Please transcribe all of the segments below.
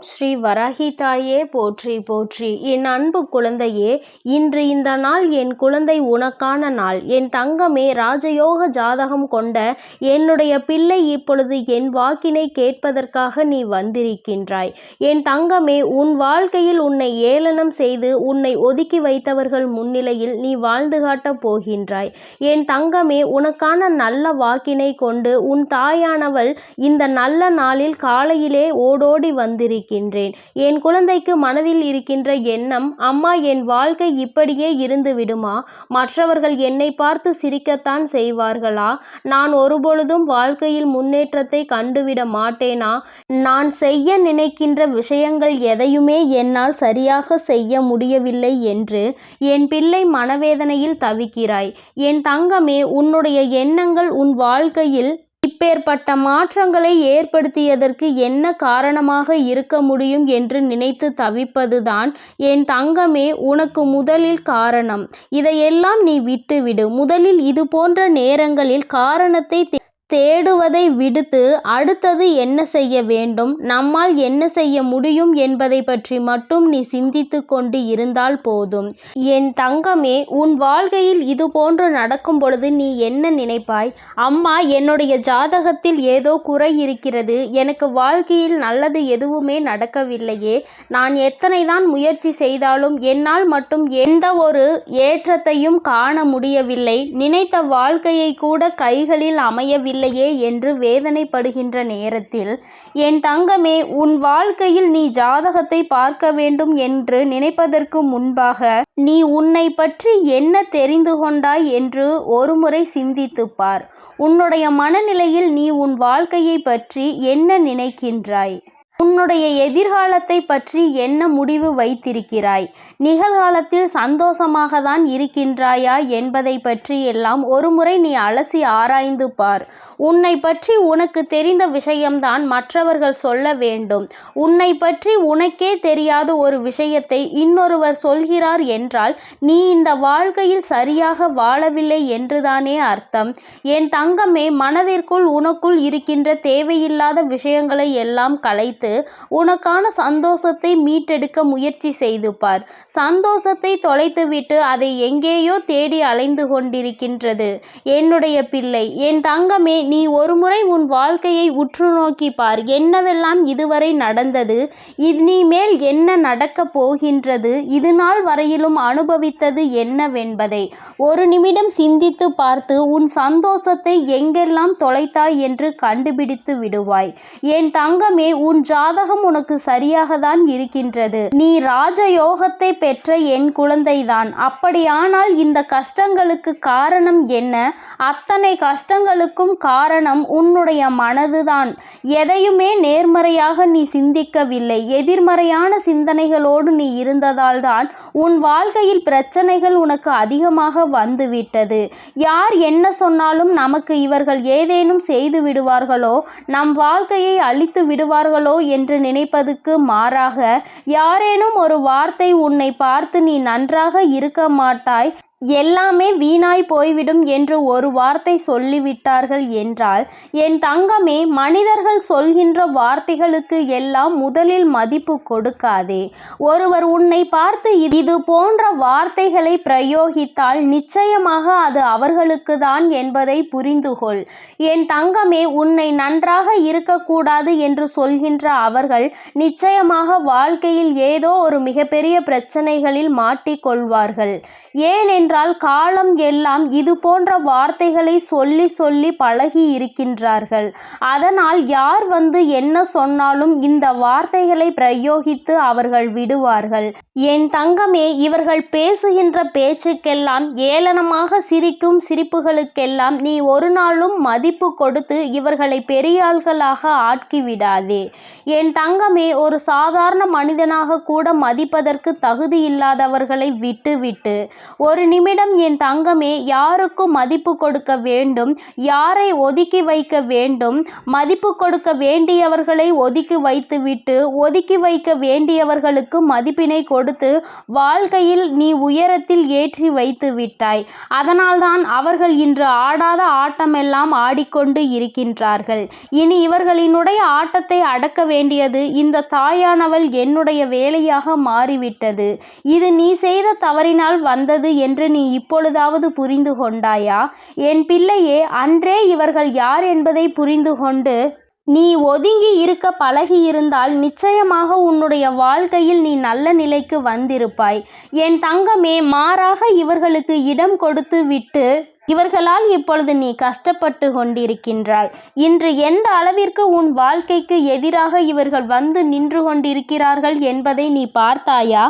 ஓம் ஸ்ரீ வராகி தாயே போற்றி போற்றி. என் அன்பு குழந்தையே இன்று இந்த நாள் என் குழந்தை உனக்கான நாள். என் தங்கமே ராஜயோக ஜாதகம் கொண்ட என்னுடைய பிள்ளை இப்பொழுது என் வாக்கினை கேட்பதற்காக நீ வந்திருக்கின்றாய். என் தங்கமே உன் வாழ்க்கையில் உன்னை ஏளனம் செய்து உன்னை ஒதுக்கி வைத்தவர்கள் முன்னிலையில் நீ வாழ்ந்து காட்டப் போகின்றாய். என் தங்கமே உனக்கான நல்ல வாக்கினை கொண்டு உன் தாயானவள் இந்த நல்ல நாளில் காலையிலே ஓடோடி இருக்கின்றேன். என் குழந்தைக்கு மனதில் இருக்கின்ற எண்ணம் அம்மா என் வாழ்க்கை இப்படியே இருந்து விடுமா? மற்றவர்கள் என்னை பார்த்து சிரிக்கத்தான் செய்வார்களா? நான் ஒருபொழுதும் வாழ்க்கையில் முன்னேற்றத்தை கண்டுவிட மாட்டேனா? நான் செய்ய நினைக்கின்ற விஷயங்கள் எதையுமே என்னால் சரியாக செய்ய முடியவில்லை என்று என் பிள்ளை மனவேதனையில் தவிக்கிறாய். என் தங்கமே உன்னுடைய எண்ணங்கள் உன் வாழ்க்கையில் இப்பேற்பட்ட மாற்றங்களை ஏற்படுத்தியதற்கு என்ன காரணமாக இருக்க முடியும் என்று நினைத்து தவிப்பதுதான் என் தங்கமே உனக்கு முதலில் காரணம். இதையெல்லாம் நீ விட்டுவிடு. முதலில் இது போன்ற நேரங்களில் காரணத்தை தேடுவதை விடுத்து அடுத்தது என்ன செய்ய வேண்டும்? நம்மால் என்ன செய்ய முடியும் என்பதை பற்றி மட்டும் நீ சிந்தித்து கொண்டு இருந்தால் போதும். என் தங்கமே உன் வாழ்க்கையில் இது போன்று நடக்கும் பொழுது நீ என்ன நினைப்பாய்? அம்மா என்னுடைய ஜாதகத்தில் ஏதோ குறை இருக்கிறது. எனக்கு வாழ்க்கையில் நல்லது எதுவுமே நடக்கவில்லையே. நான் எத்தனை தான் முயற்சி செய்தாலும் என்னால் மட்டும் எந்த ஒரு ஏற்றத்தையும் காண முடியவில்லை. நினைத்த வாழ்க்கையை கூட கைகளில் அமையவில்லை. இல்லையே என்று வேதனைப்படுகின்ற நேரத்தில் என் தங்கமே உன் வாழ்க்கையில் நீ ஜாதகத்தை பார்க்க வேண்டும் என்று நினைப்பதற்கு முன்பாக நீ உன்னை பற்றி என்ன தெரிந்து கொண்டாய்? என்று ஒருமுறை சிந்தித்துப்பார் உன்னுடைய மனநிலையில் நீ உன் வாழ்க்கையை பற்றி என்ன நினைக்கின்றாய்? உன்னுடைய எதிர்காலத்தை பற்றி என்ன முடிவு வைத்திருக்கிறாய்? நிகழ்காலத்தில் சந்தோஷமாக தான் இருக்கின்றாயா என்பதை பற்றி எல்லாம் ஒருமுறை நீ அலசி ஆராய்ந்து பார். உன்னை பற்றி உனக்கு தெரிந்த விஷயம்தான் மற்றவர்கள் சொல்ல வேண்டும். உன்னை பற்றி உனக்கே தெரியாத ஒரு விஷயத்தை இன்னொருவர் சொல்கிறார் என்றால் நீ இந்த வாழ்க்கையில் சரியாக வாழவில்லை என்றுதானே அர்த்தம். என் தங்கமே மனதிற்குள் உனக்குள் இருக்கின்ற தேவையில்லாத விஷயங்களை எல்லாம் கலைத்து உனக்கான சந்தோஷத்தை மீட்டெடுக்க முயற்சி செய்து பார். சந்தோஷத்தை தொலைத்துவிட்டு அதை எங்கேயோ தேடி அலைந்து கொண்டிருக்கின்றது. என்னுடைய பிள்ளை என் தங்கமே நீ ஒருமுறை உன் வாழ்க்கையை உற்று நோக்கி பார். என்னவெல்லாம் இதுவரை நடந்தது? இனிமேல் என்ன நடக்கப் போகின்றது? இது நாள் வரையிலும் அனுபவித்தது என்னவென்பதை ஒரு நிமிடம் சிந்தித்து பார்த்து உன் சந்தோஷத்தை எங்கெல்லாம் தொலைத்தாய் என்று கண்டுபிடித்து விடுவாய். என் தங்கமே உன் ஜாதகம் உனக்கு சரியாக தான் இருக்கின்றது. நீ ராஜயோகத்தை பெற்ற என் குழந்தைதான். அப்படியானால் இந்த கஷ்டங்களுக்கு காரணம் என்ன? அத்தனை கஷ்டங்களுக்கும் காரணம் உன்னுடைய மனதுதான். எதையுமே நேர்மறையாக நீ சிந்திக்கவில்லை. எதிர்மறையான சிந்தனைகளோடு நீ இருந்ததால் தான் உன் வாழ்க்கையில் பிரச்சனைகள் உனக்கு அதிகமாக வந்துவிட்டது. யார் என்ன சொன்னாலும் நமக்கு இவர்கள் ஏதேனும் செய்து விடுவார்களோ நம் வாழ்க்கையை அழித்து விடுவார்களோ என்று நினைப்பதுக்கு மாறாக யாரேனும் ஒரு வார்த்தை உன்னை பார்த்து நீ நன்றாக இருக்க மாட்டாய். எல்லாமே வீணாய் போய்விடும் என்று ஒரு வார்த்தை சொல்லிவிட்டார்கள் என்றால் என் தங்கமே மனிதர்கள் சொல்கின்ற வார்த்தைகளுக்கு எல்லாம் முதலில் மதிப்பு கொடுக்காதே. ஒருவர் உன்னை பார்த்து இது போன்ற வார்த்தைகளை பிரயோகித்தால் நிச்சயமாக அது அவர்களுக்கு தான் என்பதை புரிந்துகொள். என் தங்கமே உன்னை நன்றாக இருக்கக்கூடாது என்று சொல்கின்ற அவர்கள் நிச்சயமாக வாழ்க்கையில் ஏதோ ஒரு மிகப்பெரிய பிரச்சனைகளில் மாட்டிக்கொள்வார்கள். ஏனென்று ஏனென்றால் காலம் எல்லாம் இது போன்ற வார்த்தைகளை சொல்லி சொல்லி பழகி இருக்கின்றார்கள் அதனால் யார் வந்து என்ன சொன்னாலும் இந்த வார்த்தைகளை பிரயோகித்து அவர்கள் விடுவார்கள். என் தங்கமே இவர்கள் பேசுகின்ற பேச்சுக்கெல்லாம் ஏளனமாக சிரிக்கும் சிரிப்புகளுக்கெல்லாம் நீ ஒரு நாளும் மதிப்பு கொடுத்து இவர்களை பெரியாள்களாக ஆட்கிவிடாதே என் தங்கமே ஒரு சாதாரண மனிதனாக கூட மதிப்பதற்கு தகுதி இல்லாதவர்களை விட்டுவிட்டு ஒரு நிமிடம் என் தங்கமே யாருக்கும் மதிப்பு கொடுக்க வேண்டும் யாரை ஒதுக்கி வைக்க வேண்டும்? மதிப்பு கொடுக்க வேண்டியவர்களை ஒதுக்கி வைத்துவிட்டு ஒதுக்கி வைக்க வேண்டியவர்களுக்கு மதிப்பினை கொடுத்து வாழ்க்கையில் நீ உயரத்தில் ஏற்றி வைத்து விட்டாய். அதனால்தான் அவர்கள் இன்று ஆடாத ஆட்டமெல்லாம் ஆடிக்கொண்டு இருக்கின்றார்கள். இனி இவர்களினுடைய ஆட்டத்தை அடக்க வேண்டியது இந்த தாயானவள் என்னுடைய வேலையாக மாறிவிட்டது. இது நீ செய்த தவறினால் வந்தது என்று நீ இப்பொழுதாவது புரிந்து கொண்டாயா? என் பிள்ளையே அன்றே இவர்கள் யார் என்பதை புரிந்து கொண்டு நீ ஒதுங்கி இருக்க பழகியிருந்தால் நிச்சயமாக உன்னுடைய வாழ்க்கையில் நீ நல்ல நிலைக்கு வந்திருப்பாய். என் தங்கமே மாறாக இவர்களுக்கு இடம் கொடுத்து விட்டு இவர்களால் இப்பொழுது நீ கஷ்டப்பட்டு கொண்டிருக்கின்றாய். இன்று எந்த அளவிற்கு உன் வாழ்க்கைக்கு எதிராக இவர்கள் வந்து நின்று கொண்டிருக்கிறார்கள் என்பதை நீ பார்த்தாயா?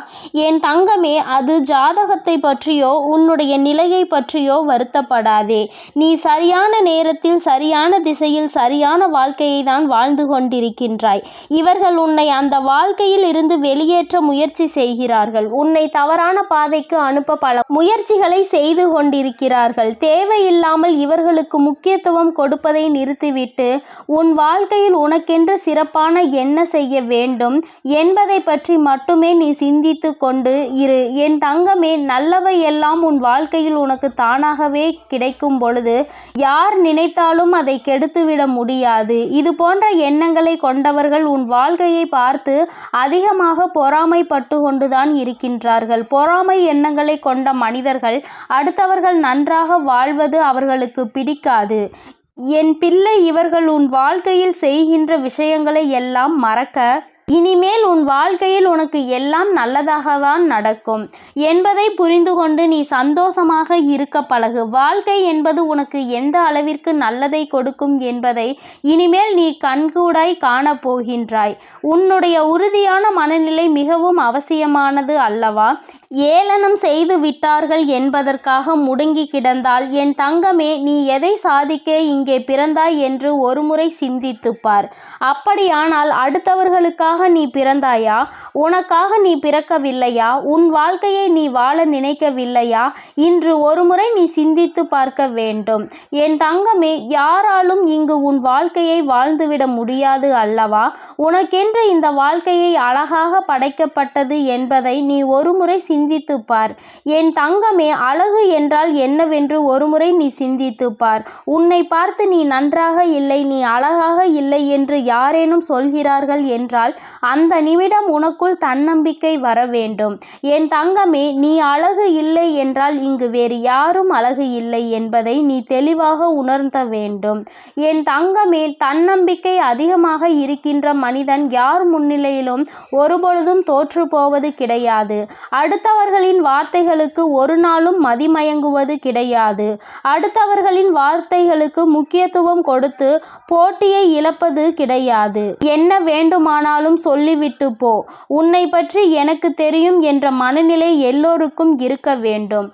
என் தங்கமே அது ஜாதகத்தை பற்றியோ உன்னுடைய நிலையை பற்றியோ வருத்தப்படாதே. நீ சரியான நேரத்தில் சரியான திசையில் சரியான வாழ்க்கையை தான் வாழ்ந்து கொண்டிருக்கின்றாய். இவர்கள் உன்னை அந்த வாழ்க்கையில் இருந்து வெளியேற்ற முயற்சி செய்கிறார்கள். உன்னை தவறான பாதைக்கு அனுப்ப பல முயற்சிகளை செய்து கொண்டிருக்கிறார்கள். தேவையில்லாமல் இவர்களுக்கு முக்கியத்துவம் கொடுப்பதை நிறுத்திவிட்டு உன் வாழ்க்கையில் உனக்கென்று சிறப்பான என்ன செய்ய வேண்டும்? என்பதை பற்றி மட்டுமே நீ சிந்தித்து கொண்டு இரு. என் தங்கமே நல்லவை எல்லாம் உன் வாழ்க்கையில் உனக்கு தானாகவே கிடைக்கும் பொழுது யார் நினைத்தாலும் அதை கெடுத்துவிட முடியாது. இது போன்ற எண்ணங்களை கொண்டவர்கள் உன் வாழ்க்கையை பார்த்து அதிகமாக பொறாமைப்பட்டு கொண்டுதான் இருக்கின்றார்கள். பொறாமை எண்ணங்களை கொண்ட மனிதர்கள் அடுத்தவர்கள் நன்றாக வா வாழ்வது அவர்களுக்கு பிடிக்காது. என் பிள்ளை இவர்கள் உன் வாழ்க்கையில் செய்கின்ற விஷயங்களை எல்லாம் மறக்க இனிமேல் உன் வாழ்க்கையில் உனக்கு எல்லாம் நல்லதாகத்தான் நடக்கும். என்பதை புரிந்து கொண்டு நீ சந்தோஷமாக இருக்க பழகு. வாழ்க்கை என்பது உனக்கு எந்த அளவிற்கு நல்லதை கொடுக்கும் என்பதை இனிமேல் நீ கண்கூடாய் காணப்போகின்றாய் உன்னுடைய உறுதியான மனநிலை மிகவும் அவசியமானது அல்லவா? ஏளனம் செய்து விட்டார்கள் என்பதற்காக முடங்கி கிடந்தால் என் தங்கமே நீ எதை சாதிக்க இங்கே பிறந்தாய் என்று ஒருமுறை சிந்தித்துப்பார் அப்படியானால் அடுத்தவர்களுக்காக நீ பிறந்தாயா? உனக்காக நீ பிறக்கவில்லையா? உன் வாழ்க்கையை நீ வாழ நினைக்கவில்லையா? இன்று ஒருமுறை நீ சிந்தித்து பார்க்க வேண்டும். என் தங்கமே யாராலும் இங்கு உன் வாழ்க்கையை வாழ்ந்துவிட முடியாது அல்லவா? உனக்கென்று இந்த வாழ்க்கையை அழகாக படைக்கப்பட்டது என்பதை நீ ஒருமுறை சிந்தித்து பார். என் தங்கமே அழகு என்றால் என்னவென்று ஒருமுறை நீ சிந்தித்து பார். உன்னை பார்த்து நீ நன்றாக இல்லை நீ அழகாக இல்லை என்று யாரேனும் சொல்கிறார்கள் என்றால் அந்த நிமிடம் உனக்குள் தன்னம்பிக்கை வர வேண்டும். என் தங்கமே நீ அழகு இல்லை என்றால் இங்கு வேறு யாரும் அழகு இல்லை என்பதை நீ தெளிவாக உணர்ந்த வேண்டும். என் தங்கமே தன்னம்பிக்கை அதிகமாக இருக்கின்ற மனிதன் யார் முன்னிலையிலும் ஒருபொழுதும் தோற்று போவது கிடையாது. அடுத்தவர்களின் வார்த்தைகளுக்கு ஒரு நாளும் மதிமயங்குவது கிடையாது. அடுத்தவர்களின் வார்த்தைகளுக்கு முக்கியத்துவம் கொடுத்து போட்டியை இழப்பது கிடையாது. என்ன வேண்டுமானாலும் சொல்லிவிட்டு போ. உன்னை பற்றி எனக்கு தெரியும் என்ற மனநிலை எல்லோருக்கும் இருக்க வேண்டும்.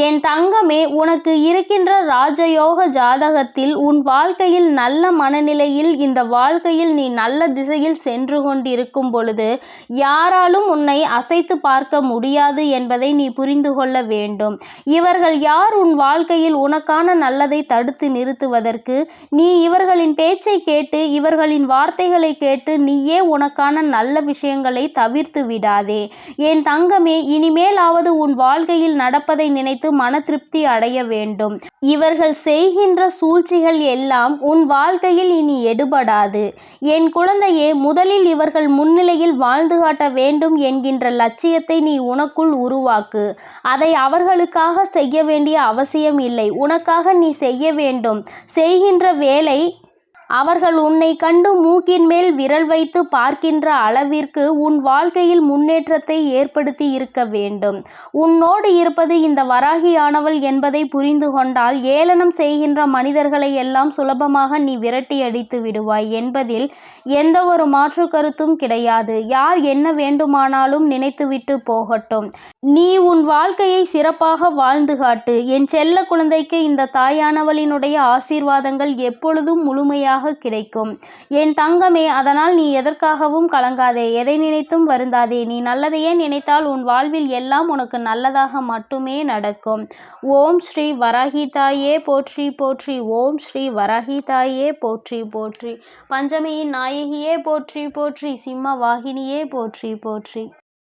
என் தங்கமே உனக்கு இருக்கின்ற ராஜயோக ஜாதகத்தில் உன் வாழ்க்கையில் நல்ல மனநிலையில் இந்த வாழ்க்கையில் நீ நல்ல திசையில் சென்று கொண்டிருக்கும் பொழுது யாராலும் உன்னை அசைத்து பார்க்க முடியாது என்பதை நீ புரிந்து கொள்ள வேண்டும். இவர்கள் யார் உன் வாழ்க்கையில் உனக்கான நல்லதை தடுத்து நிறுத்துவதற்கு? நீ இவர்களின் பேச்சை கேட்டு இவர்களின் வார்த்தைகளை கேட்டு நீயே உனக்கான நல்ல விஷயங்களை தவிர்த்து விடாதே. என் தங்கமே இனிமேலாவது உன் வாழ்க்கையில் நடப்பதை நினைத்து வைத்து மன திருப்தி அடைய வேண்டும். இவர்கள் செய்கின்ற சூழ்ச்சிகள் எல்லாம் உன் வாழ்க்கையில் இனி எடுபடாது. என் குழந்தையே முதலில் இவர்கள் முன்னிலையில் வாழ்ந்து காட்ட வேண்டும் என்கின்ற லட்சியத்தை நீ உனக்குள் உருவாக்கு. அதை அவர்களுக்காக செய்ய வேண்டிய அவசியம் இல்லை. உனக்காக நீ செய்ய வேண்டும். செய்கின்ற வேலை அவர்கள் உன்னை கண்டு மூக்கின் மேல் விரல் வைத்து பார்க்கின்ற அளவிற்கு உன் வாழ்க்கையில் முன்னேற்றத்தை ஏற்படுத்தி இருக்க வேண்டும். உன்னோடு இருப்பது இந்த வராகியானவள் என்பதை புரிந்து கொண்டால் ஏளனம் செய்கின்ற மனிதர்களை எல்லாம் சுலபமாக நீ விரட்டி அடித்து விடுவாய் என்பதில் எந்த ஒரு மாற்று கருத்தும் கிடையாது. யார் என்ன வேண்டுமானாலும் நினைத்துவிட்டு போகட்டும். நீ உன் வாழ்க்கையை சிறப்பாக வாழ்ந்து காட்டு. என் செல்ல குழந்தைக்கு இந்த தாயானவளினுடைய ஆசீர்வாதங்கள் எப்பொழுதும் முழுமையாக நல்லதாக கிடைக்கும். என் தங்கமே அதனால் நீ எதற்காகவும் கலங்காதே. எதை நினைத்தும் வருந்தாதே. நீ நல்லதையே நினைத்தால் உன் வாழ்வில் எல்லாம் உனக்கு நல்லதாக மட்டுமே நடக்கும். ஓம் ஸ்ரீ வராகி தாயே போற்றி போற்றி. ஓம் ஸ்ரீ வராகி தாயே போற்றி போற்றி. பஞ்சமியின் நாயகியே போற்றி போற்றி. சிம்ம வாகினியே போற்றி போற்றி.